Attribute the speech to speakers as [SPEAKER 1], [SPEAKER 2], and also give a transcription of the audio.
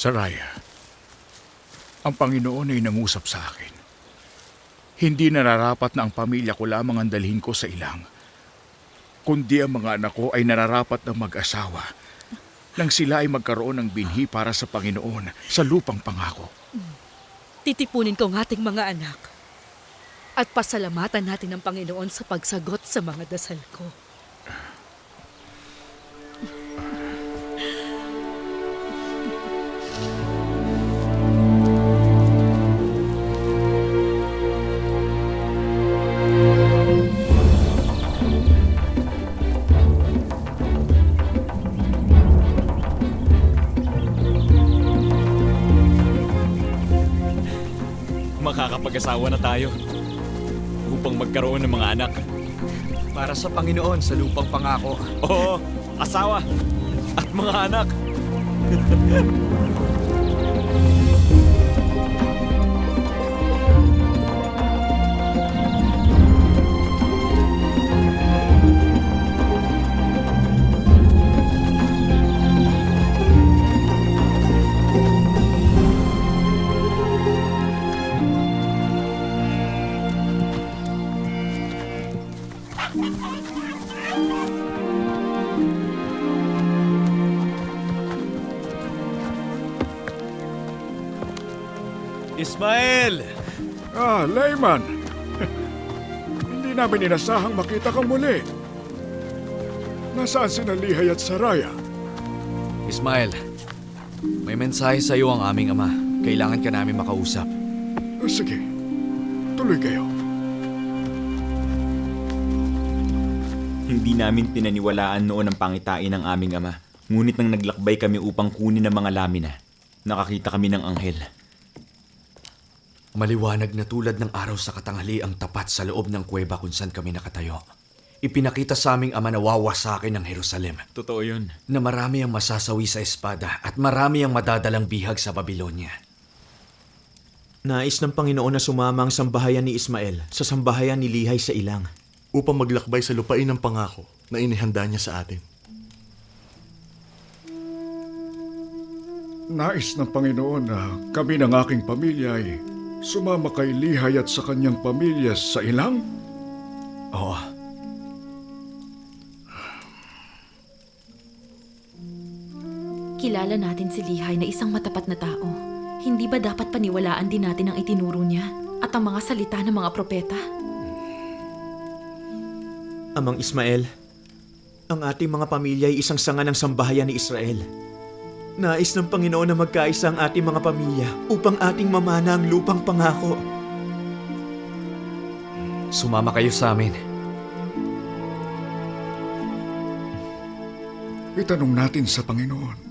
[SPEAKER 1] Saraya, ang Panginoon ay nangusap sa akin. Hindi nararapat na ang pamilya ko lamang ang dalhin ko sa ilang, kundi ang mga anak ko ay nararapat na mag-asawa nang sila ay magkaroon ng binhi para sa Panginoon sa lupang pangako.
[SPEAKER 2] Titipunin ko ang ating mga anak. At pasalamatan natin ang Panginoon sa pagsagot sa mga dasal ko.
[SPEAKER 3] Makakapag-asawa na tayo upang magkaroon ng mga anak.
[SPEAKER 4] Para sa Panginoon sa lupang pangako.
[SPEAKER 3] Oo, asawa at mga anak. Ismael!
[SPEAKER 1] Ah, Layman! Hindi namin inasahang makita kang muli. Nasaan si Nalihay at Saraya?
[SPEAKER 4] Ismael, may mensahe sa iyo ang aming ama. Kailangan ka namin makausap.
[SPEAKER 1] O sige, tuloy kayo.
[SPEAKER 3] Hindi namin pinaniwalaan noon ang pangitain ng aming ama. Ngunit nang naglakbay kami upang kunin ang mga lamina, nakakita kami ng anghel.
[SPEAKER 4] Maliwanag na tulad ng araw sa katanghali ang tapat sa loob ng kuweba kung saan kami nakatayo. Ipinakita sa aming ama na wawasakin ng Jerusalem,
[SPEAKER 3] Totoo yun.
[SPEAKER 4] na marami ang masasawi sa espada at marami ang madadalang bihag sa Babylonia.
[SPEAKER 5] Nais ng Panginoon na sumama ang sambahayan ni Ismael sa sambahayan ni Lihay sa ilang.
[SPEAKER 6] Upang maglakbay sa lupain ng pangako na inihanda niya sa atin.
[SPEAKER 1] Nais ng Panginoon na kami ng aking pamilya ay sumama kay Lihay at sa kanyang pamilya sa ilang?
[SPEAKER 4] Oo,
[SPEAKER 7] Kilala natin si Lihay na isang matapat na tao. Hindi ba dapat paniwalaan din natin ang itinuro niya at ang mga salita ng mga propeta?
[SPEAKER 5] Amang Ismael, ang ating mga pamilya ay isang sanga ng sambahayan ni Israel. Nais ng Panginoon na magkaisa ang ating mga pamilya upang ating mamana ang lupang pangako.
[SPEAKER 4] sumama kayo sa amin.
[SPEAKER 1] Itanong natin sa Panginoon.